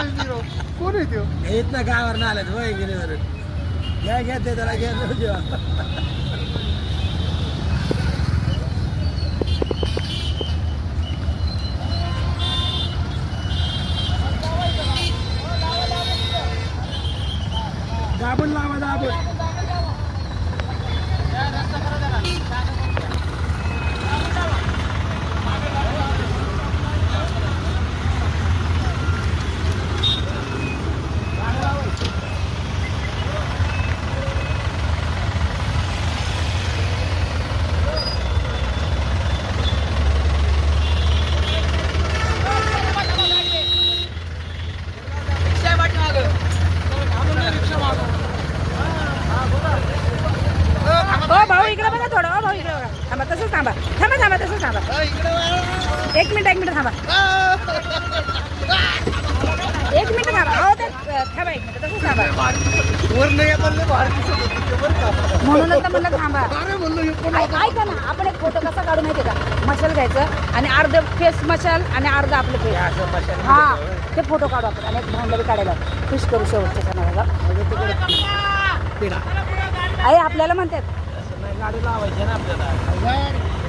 कोण आहे त्यो इथनं गावावर ना आलं वय गेले घ्या घ्या ते त्याला घ्या दाबून लावा दाबून हो भाऊ इकडे बघा थोडं. भाऊ इकडे बघा. थांबा तसंच थांबा. थांबा थांबा तसंच थांबा. एक मिनिट एक मिनिट थांबा. एक मिनिट थांबा. हो ते थांबा एक मिनिट तसंच थांबा. म्हणूनच तर म्हणलं थांबा. ऐ- ऐका ना आपण एक फोटो कसा काढू माहितीये का? मशाल घ्यायचं आणि अर्ध फेस मशाल आणि अर्ध आपलं फेस. हा ते फोटो काढू आपण आणि एक भांडवली काढायला. खुश करू शेवटच्या सणाला आई आपल्याला म्हणतात गाडी लावायची ना आपल्याला.